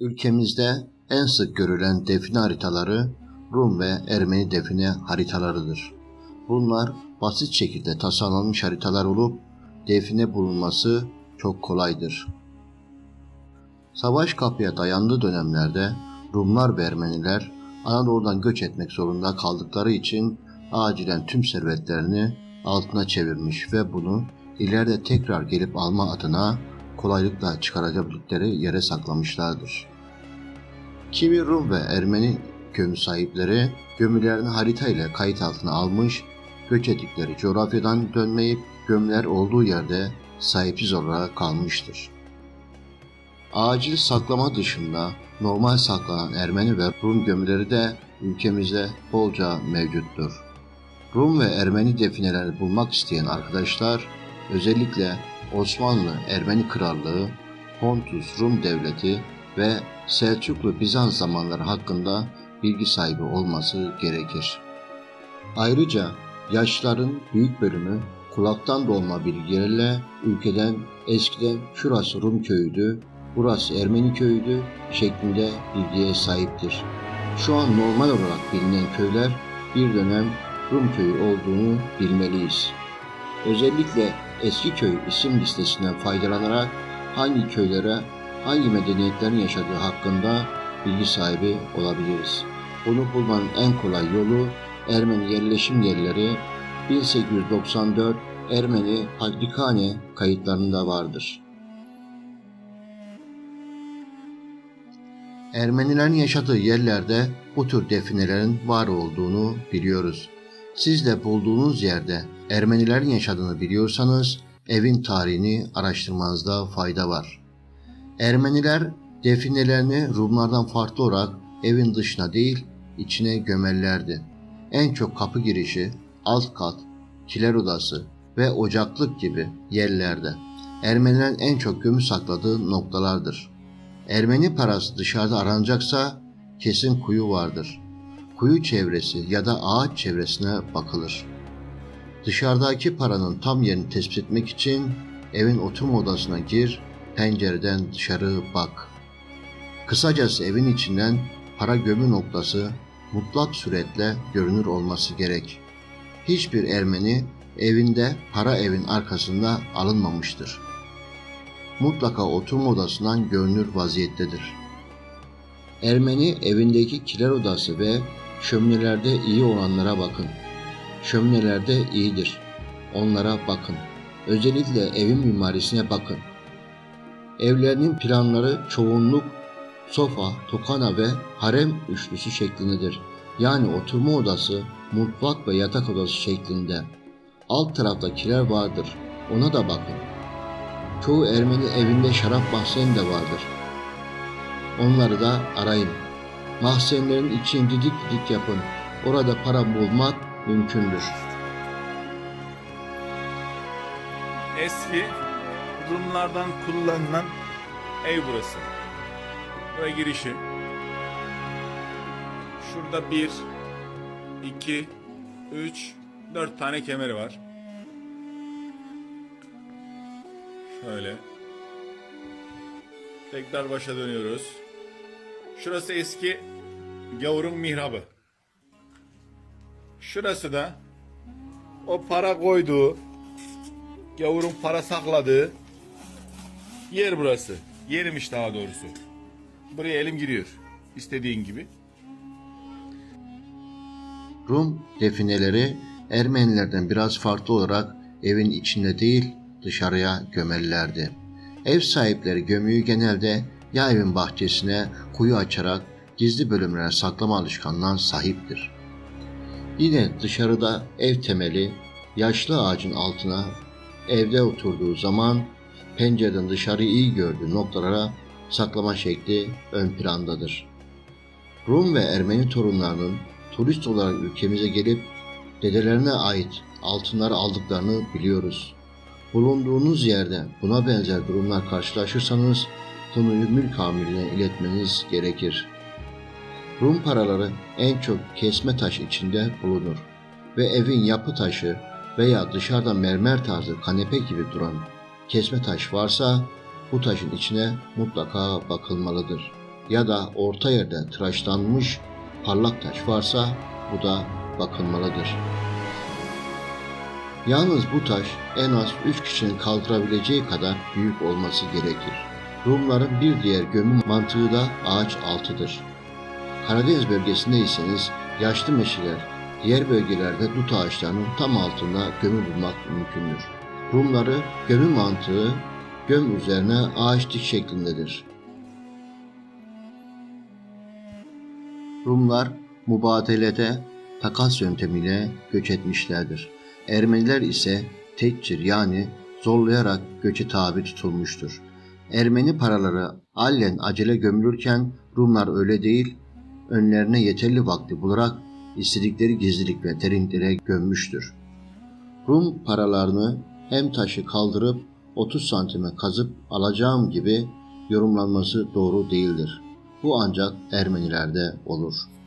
Ülkemizde en sık görülen define haritaları Rum ve Ermeni define haritalarıdır. Bunlar basit şekilde tasarlanmış haritalar olup define bulunması çok kolaydır. Savaş kapıya dayandığı dönemlerde Rumlar ve Ermeniler Anadolu'dan göç etmek zorunda kaldıkları için acilen tüm servetlerini altına çevirmiş ve bunu ileride tekrar gelip alma adına kolaylıkla çıkarabildikleri yere saklamışlardır. Kimi Rum ve Ermeni gömü sahipleri gömülerini harita ile kayıt altına almış, göç ettikleri coğrafyadan dönmeyip gömüler olduğu yerde sahipsiz olarak kalmıştır. Acil saklama dışında normal saklanan Ermeni ve Rum gömüleri de ülkemizde bolca mevcuttur. Rum ve Ermeni defineleri bulmak isteyen arkadaşlar özellikle Osmanlı Ermeni Krallığı, Pontus Rum Devleti ve Selçuklu Bizans zamanları hakkında bilgi sahibi olması gerekir. Ayrıca yaşlıların büyük bölümü kulaktan dolma bilgilerle ülkeden eskiden şurası Rum köyüydü, burası Ermeni köyüydü şeklinde bilgiye sahiptir. Şu an normal olarak bilinen köyler bir dönem Rum köyü olduğunu bilmeliyiz. Özellikle eski köy isim listesinden faydalanarak hangi köylere hangi medeniyetlerin yaşadığı hakkında bilgi sahibi olabiliriz. Bunu bulmanın en kolay yolu Ermeni yerleşim yerleri 1894 Ermeni Patrikhane kayıtlarında vardır. Ermenilerin yaşadığı yerlerde bu tür definelerin var olduğunu biliyoruz. Siz de bulduğunuz yerde Ermenilerin yaşadığını biliyorsanız evin tarihini araştırmanızda fayda var. Ermeniler definelerini Rumlardan farklı olarak evin dışına değil içine gömerlerdi. En çok kapı girişi, alt kat, kiler odası ve ocaklık gibi yerlerde Ermenilerin en çok gömü sakladığı noktalardır. Ermeni parası dışarıda aranacaksa kesin kuyu vardır. Kuyu çevresi ya da ağaç çevresine bakılır. Dışarıdaki paranın tam yerini tespit etmek için evin oturma odasına gir, pencereden dışarı bak. Kısacası evin içinden para gömü noktası mutlak suretle görünür olması gerek. Hiçbir Ermeni evinde para evin arkasında alınmamıştır. Mutlaka oturma odasından görünür vaziyettedir. Ermeni evindeki kiler odası ve şöminelerde iyi olanlara bakın. Şöminelerde iyidir. Onlara bakın. Özellikle evin mimarisine bakın. Evlerinin planları çoğunluk sofa, tokana ve harem üçlüsü şeklindedir. Yani oturma odası, mutfak ve yatak odası şeklinde. Alt tarafta kiler vardır. Ona da bakın. Çoğu Ermeni evinde şarap mahzeni de vardır. Onları da arayın. Mahzenlerin içini didik didik yapın. Orada para bulmak mümkündür. Eski Rumlardan kullanılan ev burası. Buraya girişi. Şurada bir, iki, üç, dört tane kemeri var. Şöyle. Tekrar başa dönüyoruz. Şurası eski gavurun mihrabı. Şurası da o para koyduğu gavurun para sakladığı yer burası. Yermiş daha doğrusu. Buraya elim giriyor. İstediğin gibi. Rum defineleri Ermenilerden biraz farklı olarak evin içinde değil dışarıya gömerlerdi. Ev sahipleri gömüyü genelde ya evin bahçesine kuyu açarak gizli bölümlere saklama alışkanlığına sahiptir. Yine dışarıda ev temeli yaşlı ağacın altına evde oturduğu zaman pencereden dışarı iyi gördüğü noktalara saklama şekli ön plandadır. Rum ve Ermeni torunlarının turist olarak ülkemize gelip dedelerine ait altınları aldıklarını biliyoruz. Bulunduğunuz yerde buna benzer durumlar karşılaşırsanız konuyu mülk amirine iletmeniz gerekir. Rum paraları en çok kesme taş içinde bulunur ve evin yapı taşı veya dışarıda mermer tarzı kanepe gibi duran kesme taş varsa bu taşın içine mutlaka bakılmalıdır. ya da orta yerde tıraşlanmış parlak taş varsa bu da bakılmalıdır. Yalnız bu taş en az 3 kişinin kaldırabileceği kadar büyük olması gerekir. Rumların bir diğer gömü mantığı da ağaç altıdır. Karadeniz bölgesindeyseniz yaşlı meşeler, diğer bölgelerde dut ağaçlarının tam altında gömü bulmak mümkündür. Rumları gömü mantığı göm üzerine ağaç dik şeklindedir. Rumlar mubadelede takas yöntemiyle göç etmişlerdir. Ermeniler ise tekçir yani zorlayarak göçe tabi tutulmuştur. Ermeni paraları allen acele gömülürken Rumlar öyle değil, önlerine yeterli vakti bularak istedikleri gizlilik ve derinliklere gömmüştür. Rum paralarını hem taşı kaldırıp 30 santime kazıp alacağım gibi yorumlanması doğru değildir. Bu ancak Ermenilerde olur.''